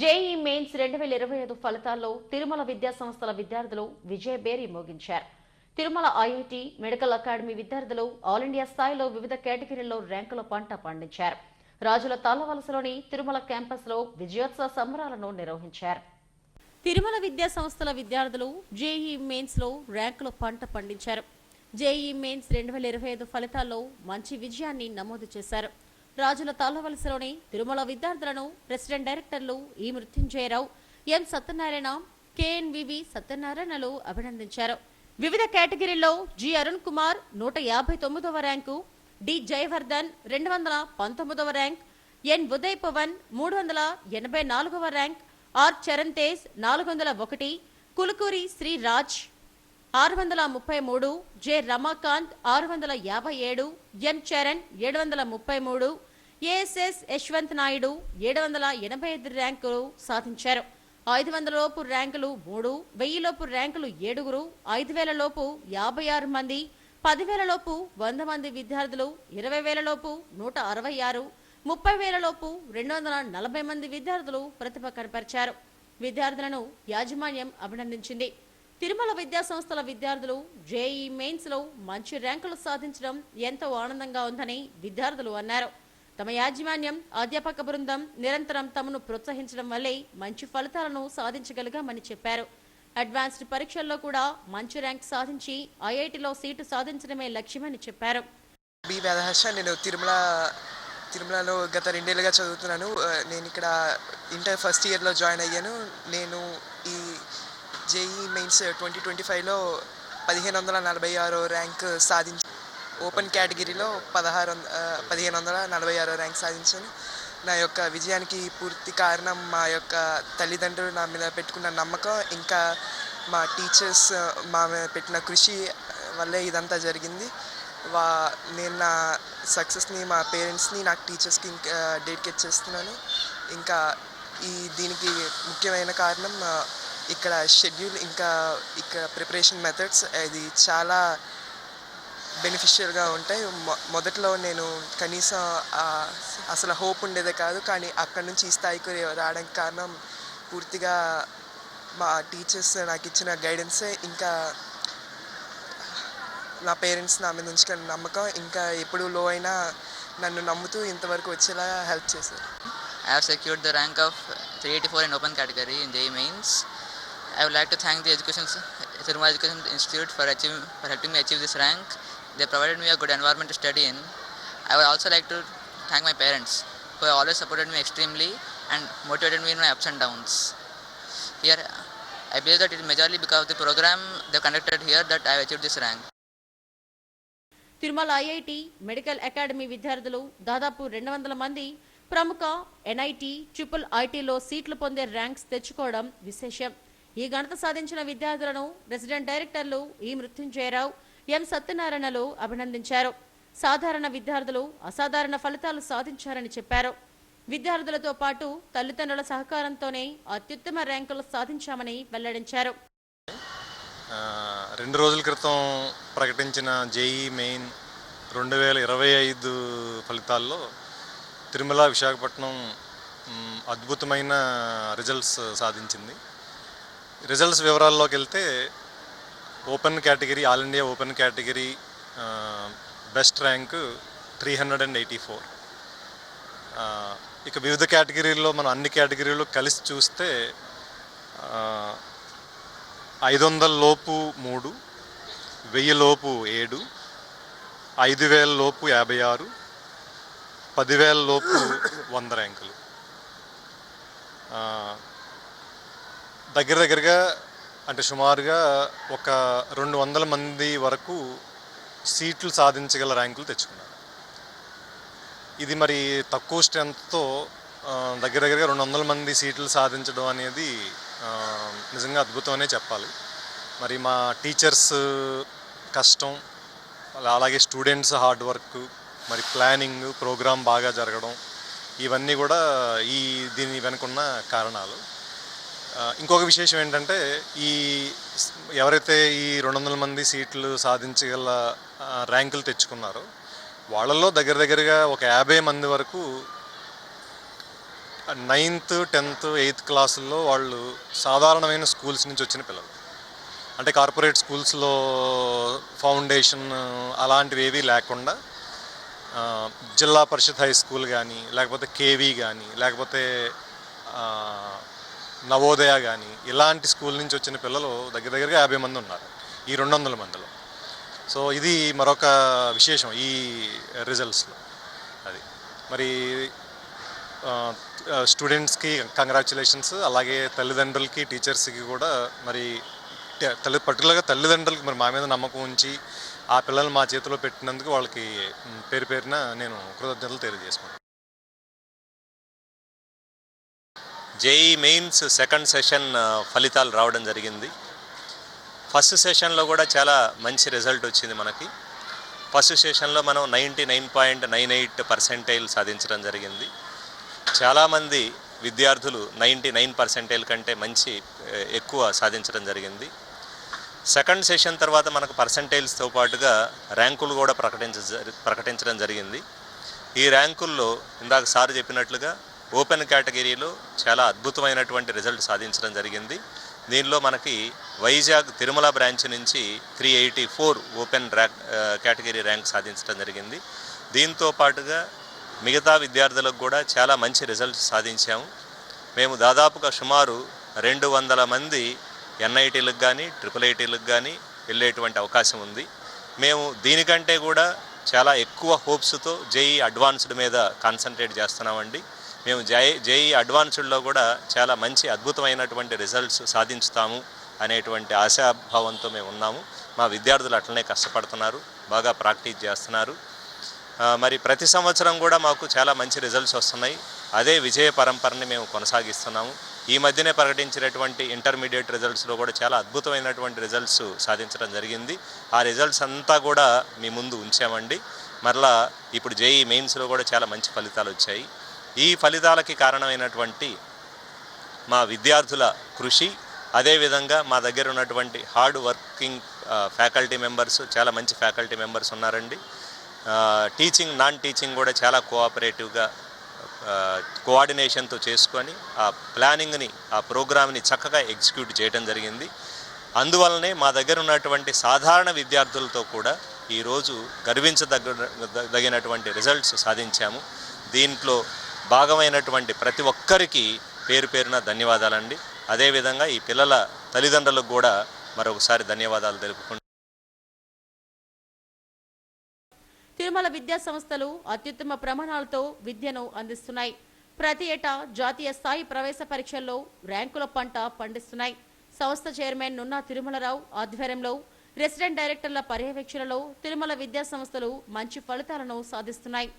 JEE mains రెండు వేల ఇరవై ఐదు ఫలితాల్లో తిరుమల విద్యా సంస్థల విద్యార్థులు విజయబేరి మోగించారు. తిరుమల ఐఐటి మెడికల్ అకాడమీ విద్యార్థులు ఆల్ ఇండియా స్థాయిలో వివిధ కేటగిరీల్లో ర్యాంకుల పంట పండించారు. రాజుల తాళ్ళవలసలోని తిరుమల క్యాంపస్లో విజయోత్సవ సంబరాలను నిర్వహించారు. తిరుమల విద్యా సంస్థల విద్యార్థులు జేఈ మెయిన్స్లో ర్యాంకుల పంట పండించారు. జేఈ మెయిన్స్ రెండు వేల ఇరవై ఐదు ఫలితాల్లో మంచి విజయాన్ని నమోదు చేశారు. రాజుల తాళ్ళవలసలోని తిరుమల విద్యార్థులను ప్రెసిడెంట్ డైరెక్టర్లు ఈ మృత్యుంజయరావు ఎం సత్యనారాయణ కేఎన్వివి సత్యనారాయణలు అభినందించారు. వివిధ కేటగిరీల్లో జి. అరుణ్ కుమార్ నూట యాభై తొమ్మిదవ ర్యాంకు డి. జయవర్ధన్ రెండు వందల పంతొమ్మిదవ ర్యాంక్ ఎన్. ఉదయ్ పవన్ మూడు వందల ఎనభై నాలుగవ ర్యాంక్ ఆర్. చరణ్ తేజ్ నాలుగు వందల ఒకటి కులుకూరి శ్రీరాజ్ ఆరు వందల ముప్పై మూడు జె రమాకాంత్ ఆరు వందల యాభై ఏడు ఎం చరణ్ ఏడు వందల ముప్పై మూడు ఏఎస్ఎస్ యశ్వంత్ నాయుడు ఏడు వందల ఎనభై ఐదు ర్యాంకులు సాధించారు. ఐదు వందల లోపు ర్యాంకులు మూడు వెయ్యి లోపు ర్యాంకులు ఏడుగురు ఐదు వేల లోపు యాభై ఆరు మంది పదివేల లోపు వంద మంది విద్యార్థులు ఇరవై వేల లోపు నూట అరవై ఆరు ముప్పై వేల లోపు రెండు వందల నలభై మంది విద్యార్థులు ప్రతిభ కనపరిచారు. విద్యార్థులను యాజమాన్యం అభినందించింది. తిరుమల విద్యా సంస్థల విద్యార్థులు జేఈ మెయిన్స్లో మంచి ర్యాంకులు సాధించడం ఎంతో ఆనందంగా ఉందని విద్యార్థులు అన్నారు. తమ యాజమాన్యం అధ్యాపక బృందం నిరంతరం తమను ప్రోత్సహించడం వల్లే మంచి ఫలితాలను సాధించగలిగామని చెప్పారు. అడ్వాన్స్డ్ పరీక్షల్లో కూడా మంచి ర్యాంక్ సాధించి ఐఐటిలో సీటు సాధించడమే లక్ష్యమని చెప్పారు. బి వేదహర్ష నేను తిరుమల తిరుమలలో గత రెండేళ్ళుగా చదువుతున్నాను. నేను ఇక్కడ ఇంటర్ ఫస్ట్ ఇయర్లో జాయిన్ అయ్యాను. నేను జేఈ మెయిన్స్ ట్వంటీ ట్వంటీ ఫైవ్లో పదిహేను వందల నలభై ఆరో ర్యాంక్ సాధించి ఓపెన్ కేటగిరీలో పదహారు వంద పదిహేను వందల నలభై ఆరో ర్యాంక్ సాధించాను నా యొక్క విజయానికి పూర్తి కారణం మా యొక్క తల్లిదండ్రులు నా మీద పెట్టుకున్న నమ్మకం. ఇంకా మా టీచర్స్ మా మీద పెట్టిన కృషి వల్లే ఇదంతా జరిగింది. వా నేను నా సక్సెస్ని మా పేరెంట్స్ని నాకు టీచర్స్కి ఇంకా డెడికేట్ చేస్తున్నాను. ఇంకా ఈ దీనికి ముఖ్యమైన కారణం ఇక్కడ షెడ్యూల్ ఇంకా ఇక్కడ ప్రిపరేషన్ మెథడ్స్ ఇది చాలా బెనిఫిషియల్గా ఉంటాయి. మొ- మొదట్లో నేను కనీసం అసలు హోప్ ఉండేదే కాదు కానీ అక్కడి నుంచి ఈ స్థాయికి రావడానికి కారణం పూర్తిగా మా టీచర్స్ నాకు ఇచ్చిన గైడెన్సే ఇంకా నా పేరెంట్స్ నా మీద ఉంచుకున్న నమ్మకం. ఇంకా ఎప్పుడు లో అయినా నన్ను నమ్ముతూ ఇంతవరకు వచ్చేలా హెల్ప్ చేశారు. I have secured the rank of three eighty four and open category in JEE mains I would like to thank the Education Tirumala Education Institute for achieving, for helping me achieve this rank. They provided me a good environment to study in. I would also like to thank my parents who have always supported me extremely and motivated me in my ups and downs. Here, I believe that it is majorly because of the program they conducted here that I have achieved this rank. Tirumala IIT medical academy విద్యార్థులు దాదాపు రెండు వందల మంది ప్రముఖ NIT triple ఐటీలో సీట్లు పొందే ranks తెచ్చుకోవడం విశేషం ఈ ఘనత సాధించిన విద్యార్థులను రెసిడెంట్ డైరెక్టర్లు ఈ మృత్యుంజయరావు ఎం సత్యనారాయణలు అభినందించారు. సాధారణ విద్యార్థులు అసాధారణ ఫలితాలు సాధించారని చెప్పారు. విద్యార్థులతో పాటు తల్లిదండ్రుల సహకారంతోనే అత్యుత్తమ ర్యాంకులు సాధించామని వెల్లడించారు. రెండు రోజుల క్రితం ప్రకటించిన జేఈ మెయిన్ రెండు వేల ఇరవై ఐదు ఫలితాల్లో తిరుమల విశాఖపట్నం అద్భుతమైన రిజల్ట్స్ సాధించింది. రిజల్ట్స్ వివరాల్లోకి వెళ్తే open category all India open category best rank three hundred and eighty four. ఇక వివిధ కేటగిరీల్లో మనం అన్ని కేటగిరీలు కలిసి చూస్తే ఐదు వందల లోపు మూడు వెయ్యి లోపు ఏడు ఐదు వేల లోపు యాభై ఆరు పదివేల లోపు వంద ర్యాంకులు. దగ్గర దగ్గరగా అంటే సుమారుగా ఒక రెండు వందల మంది వరకు సీట్లు సాధించగల ర్యాంకులు తెచ్చుకున్నారు. ఇది మరి తక్కువ స్ట్రెంత్తో దగ్గర దగ్గరగా రెండు వందల మంది సీట్లు సాధించడం అనేది నిజంగా అద్భుతమనే చెప్పాలి. మరి మా టీచర్స్ కష్టం అలా- అలాగే స్టూడెంట్స్ హార్డ్ వర్క్ మరి ప్లానింగ్ ప్రోగ్రామ్ బాగా జరగడం ఇవన్నీ కూడా ఈ దీని వెనుకున్న కారణాలు. ఇంకొక విశేషం ఏంటంటే ఈ ఎవరైతే ఈ రెండు వందల మంది సీట్లు సాధించగల ర్యాంకులు తెచ్చుకున్నారో వాళ్ళల్లో దగ్గర దగ్గరగా ఒక యాభై మంది వరకు నైన్త్ టెన్త్ ఎయిత్ క్లాసుల్లో వాళ్ళు సాధారణమైన స్కూల్స్ నుంచి వచ్చిన పిల్లలు. అంటే కార్పొరేట్ స్కూల్స్లో ఫౌండేషన్ అలాంటివి ఏవీ లేకుండా జిల్లా పరిషత్ హై స్కూల్ కానీ లేకపోతే కేవీ కానీ లేకపోతే నవోదయ కానీ ఇలాంటి స్కూల్ నుంచి వచ్చిన పిల్లలు దగ్గర దగ్గరగా యాభై మంది ఉన్నారు. ఈ రెండు వందల మందిలో. సో ఇది మరొక విశేషం ఈ రిజల్ట్స్లో. అది. మరి స్టూడెంట్స్కి కంగ్రాచులేషన్స్ అలాగే తల్లిదండ్రులకి టీచర్స్కి కూడా మరి తల్లి పర్టికులర్గా తల్లిదండ్రులకి మరి మా మీద నమ్మకం ఉంచి ఆ పిల్లల్ని మా చేతిలో పెట్టినందుకు వాళ్ళకి పేరు పేరున నేను కృతజ్ఞతలు తెలియజేసుకుంటాను జేఈ మెయిన్స్ సెకండ్ సెషన్ ఫలితాలు రావడం జరిగింది. ఫస్ట్ సెషన్లో కూడా చాలా మంచి రిజల్ట్ వచ్చింది మనకి. ఫస్ట్ సెషన్లో మనం ninety nine point nine eight percentile సాధించడం జరిగింది. చాలామంది విద్యార్థులు నైంటీ నైన్ పర్సెంటైల్ కంటే మంచి ఎక్కువ సాధించడం జరిగింది. సెకండ్ సెషన్ తర్వాత మనకు పర్సంటైల్స్తో పాటుగా ర్యాంకులు కూడా ప్రకటించ ప్రకటించడం జరిగింది. ఈ ర్యాంకుల్లో ఇందాక సార్ చెప్పినట్లుగా ఓపెన్ కేటగిరీలో చాలా అద్భుతమైనటువంటి రిజల్ట్ సాధించడం జరిగింది. దీనిలో మనకి వైజాగ్ తిరుమల బ్రాంచ్ నుంచి three eighty four open rank category rank సాధించడం జరిగింది. దీంతో పాటుగా మిగతా విద్యార్థులకు కూడా చాలా మంచి రిజల్ట్స్ సాధించాము మేము దాదాపుగా సుమారు రెండు వందల మంది ఎన్ఐటీలకు కానీ ట్రిపుల్ ఐటీలకు కానీ వెళ్ళేటువంటి అవకాశం ఉంది. మేము దీనికంటే కూడా చాలా ఎక్కువ హోప్స్తో జేఈ అడ్వాన్స్డ్ మీద కాన్సన్ట్రేట్ చేస్తున్నామండి. మేము జై జేఈ అడ్వాన్స్డ్లో కూడా చాలా మంచి అద్భుతమైనటువంటి రిజల్ట్స్ సాధించుతాము అనేటువంటి ఆశాభావంతో మేము ఉన్నాము. మా విద్యార్థులు అట్లనే కష్టపడుతున్నారు బాగా ప్రాక్టీస్ చేస్తున్నారు. మరి ప్రతి సంవత్సరం కూడా మాకు చాలా మంచి రిజల్ట్స్ వస్తున్నాయి. అదే విజయ పరంపరని మేము కొనసాగిస్తున్నాము. ఈ మధ్యనే ప్రకటించినటువంటి ఇంటర్మీడియట్ రిజల్ట్స్లో కూడా చాలా అద్భుతమైనటువంటి రిజల్ట్స్ సాధించడం జరిగింది. ఆ రిజల్ట్స్ అంతా కూడా మీ ముందు ఉంచామండి. మరలా ఇప్పుడు జేఈ మెయిన్స్లో కూడా చాలా మంచి ఫలితాలు వచ్చాయి. ఈ ఫలితాలకి కారణమైనటువంటి మా విద్యార్థుల కృషి అదేవిధంగా మా దగ్గర ఉన్నటువంటి హార్డ్ వర్కింగ్ ఫ్యాకల్టీ మెంబర్స్ చాలా మంచి ఫ్యాకల్టీ మెంబర్స్ ఉన్నారండి. టీచింగ్ నాన్ టీచింగ్ కూడా చాలా కోఆపరేటివ్గా కోఆర్డినేషన్తో చేసుకొని ఆ ప్లానింగ్ని ఆ ప్రోగ్రామ్ని చక్కగా ఎగ్జిక్యూట్ చేయడం జరిగింది. అందువలనే మా దగ్గర ఉన్నటువంటి సాధారణ విద్యార్థులతో కూడా ఈరోజు గర్వించదగ్గ దగినటువంటి రిజల్ట్స్ సాధించాము. దీంట్లో భాగమైనటువంటి ప్రతి ఒక్కరికి పేరు పేరున ధన్యవాదాలండి. అదేవిధంగా ఈ పిల్లల తల్లిదండ్రులకు కూడా మరొకసారి ధన్యవాదాలు తెలుపుకుంటున్నాను. తిరుమల విద్యా సంస్థలు అత్యుత్తమ ప్రమాణాలతో విద్యను అందిస్తున్నాయి. ప్రతి ఏటా జాతీయ స్థాయి ప్రవేశ పరీక్షల్లో ర్యాంకుల పంట పండిస్తున్నాయి. సంస్థ చైర్మన్ నున్నా తిరుమలరావు ఆధ్వర్యంలో రెసిడెంట్ డైరెక్టర్ల పర్యవేక్షణలో తిరుమల విద్యా సంస్థలు మంచి ఫలితాలను సాధిస్తున్నాయి.